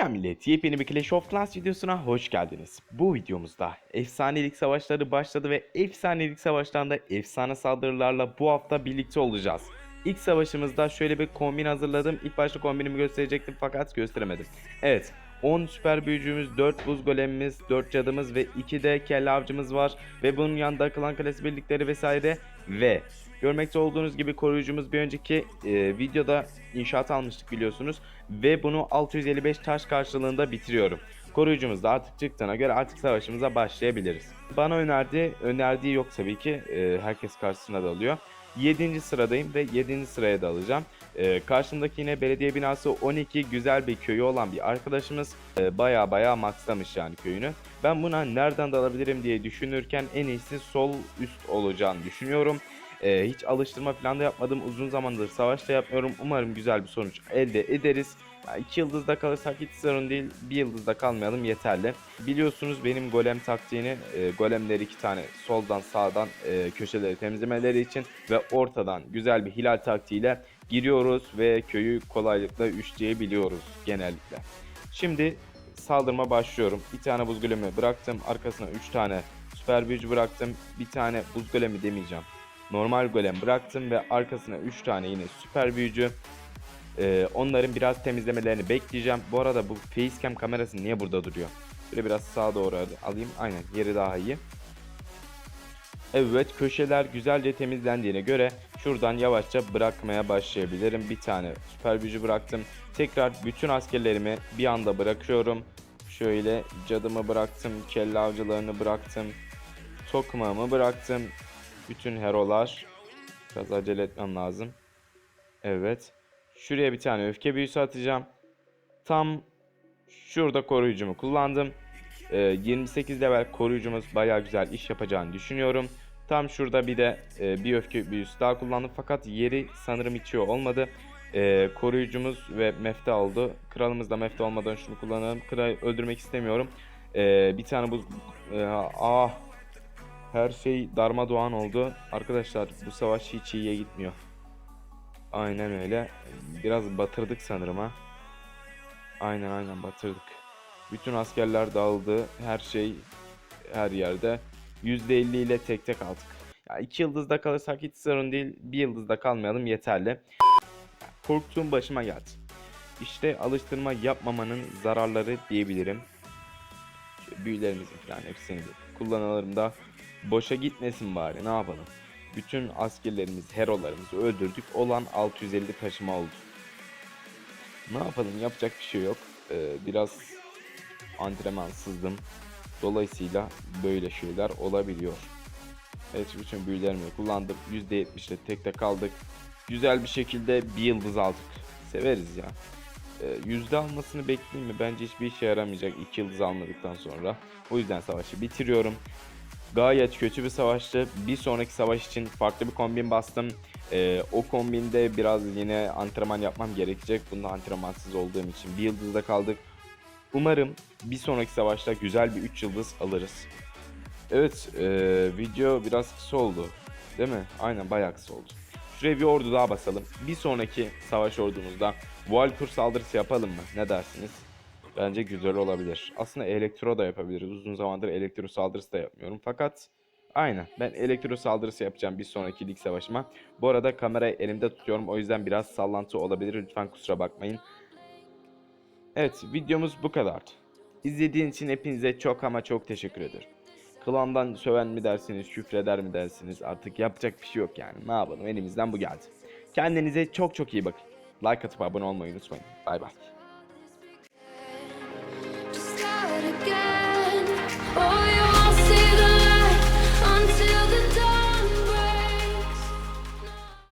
Selam millet, yepyeni bir Clash of Clans videosuna hoş geldiniz. Bu videomuzda efsanelik savaşları başladı ve efsanelik savaşlarında efsane saldırılarla bu hafta birlikte olacağız. İlk savaşımızda şöyle bir kombin hazırladım. İlk başta kombinimi gösterecektim fakat gösteremedim. Evet, 10 süper büyücümüz, 4 buz golemimiz, 4 cadımız ve 2 de kelle avcımız var. Ve bunun yanında klan kalesi birlikleri vesaire ve Görmekte olduğunuz gibi koruyucumuz bir önceki e, videoda inşaat almıştık biliyorsunuz. Ve bunu 655 taş karşılığında bitiriyorum. Koruyucumuz da artık çıktığına göre artık savaşımıza başlayabiliriz. Bana önerdi, önerdiği yok tabii ki. E, herkes karşısına da alıyor. 7. sıradayım ve 7. sıraya da alacağım. E, karşımdaki yine belediye binası 12 güzel bir köyü olan bir arkadaşımız e, baya baya maxlamış yani köyünü. Ben buna nereden de alabilirim diye düşünürken en iyisi sol üst olacağını düşünüyorum. Ee, hiç alıştırma falan da yapmadım. Uzun zamandır savaşta yapmıyorum. Umarım güzel bir sonuç elde ederiz. İki yıldızda kalırsak hiç sorun değil. Bir yıldızda kalmayalım yeterli. Biliyorsunuz benim golem taktiğini e, golemleri iki tane soldan sağdan e, köşeleri temizlemeleri için ve ortadan güzel bir hilal taktiğiyle giriyoruz ve köyü kolaylıkla üçleyebiliyoruz genellikle. Şimdi saldırma başlıyorum. Bir tane buz golemi bıraktım. Arkasına 3 tane süper büyücü bıraktım. Bir tane buz golemi demeyeceğim normal golem bıraktım ve arkasına 3 tane yine süper büyücü. Ee, onların biraz temizlemelerini bekleyeceğim. Bu arada bu facecam kamerası niye burada duruyor? Böyle biraz sağa doğru alayım. Aynen yeri daha iyi. Evet köşeler güzelce temizlendiğine göre şuradan yavaşça bırakmaya başlayabilirim. Bir tane süper büyücü bıraktım. Tekrar bütün askerlerimi bir anda bırakıyorum. Şöyle cadımı bıraktım. Kelle avcılarını bıraktım. Tokmağımı bıraktım. Bütün herolar. Biraz acele etmem lazım. Evet. Şuraya bir tane öfke büyüsü atacağım. Tam şurada koruyucumu kullandım. Ee, 28 level koruyucumuz baya güzel iş yapacağını düşünüyorum. Tam şurada bir de e, bir öfke büyüsü daha kullandım. Fakat yeri sanırım içiyor olmadı. Ee, koruyucumuz ve mefta oldu. Kralımız da mefta olmadan şunu kullanalım. Kralı öldürmek istemiyorum. Ee, bir tane bu... Ee, ah her şey darmadağın oldu. Arkadaşlar bu savaş hiç iyiye gitmiyor. Aynen öyle. Biraz batırdık sanırım ha. Aynen aynen batırdık. Bütün askerler dağıldı. Her şey her yerde. %50 ile tek tek aldık. Ya iki yıldızda kalırsak hiç sorun değil. Bir yıldızda kalmayalım yeterli. Korktuğum başıma geldi. İşte alıştırma yapmamanın zararları diyebilirim. Şöyle büyülerimizin falan hepsini kullanalım da boşa gitmesin bari ne yapalım. Bütün askerlerimiz, herolarımızı öldürdük. Olan 650 taşıma oldu. Ne yapalım yapacak bir şey yok. Ee, biraz antrenmansızdım. Dolayısıyla böyle şeyler olabiliyor. Evet bütün büyülerimi kullandım. %70'le tekte kaldık. Güzel bir şekilde bir yıldız aldık. Severiz ya. Ee, yüzde almasını bekleyeyim mi? Bence hiçbir işe yaramayacak iki yıldız almadıktan sonra. O yüzden savaşı bitiriyorum. Gayet kötü bir savaştı. Bir sonraki savaş için farklı bir kombin bastım. Ee, o kombinde biraz yine antrenman yapmam gerekecek. Bunda antrenmansız olduğum için bir yıldızda kaldık. Umarım bir sonraki savaşta güzel bir 3 yıldız alırız. Evet ee, video biraz kısa oldu. Değil mi? Aynen bayağı kısa oldu. Şuraya bir ordu daha basalım. Bir sonraki savaş ordumuzda Valkur saldırısı yapalım mı? Ne dersiniz? Bence güzel olabilir. Aslında elektro da yapabiliriz. Uzun zamandır elektro saldırısı da yapmıyorum. Fakat aynen ben elektro saldırısı yapacağım bir sonraki lig savaşıma. Bu arada kamerayı elimde tutuyorum. O yüzden biraz sallantı olabilir. Lütfen kusura bakmayın. Evet videomuz bu kadardı. İzlediğiniz için hepinize çok ama çok teşekkür ederim. Klandan söven mi dersiniz, küfreder mi dersiniz artık yapacak bir şey yok yani. Ne yapalım elimizden bu geldi. Kendinize çok çok iyi bakın. Like atıp abone olmayı unutmayın. Bay bay.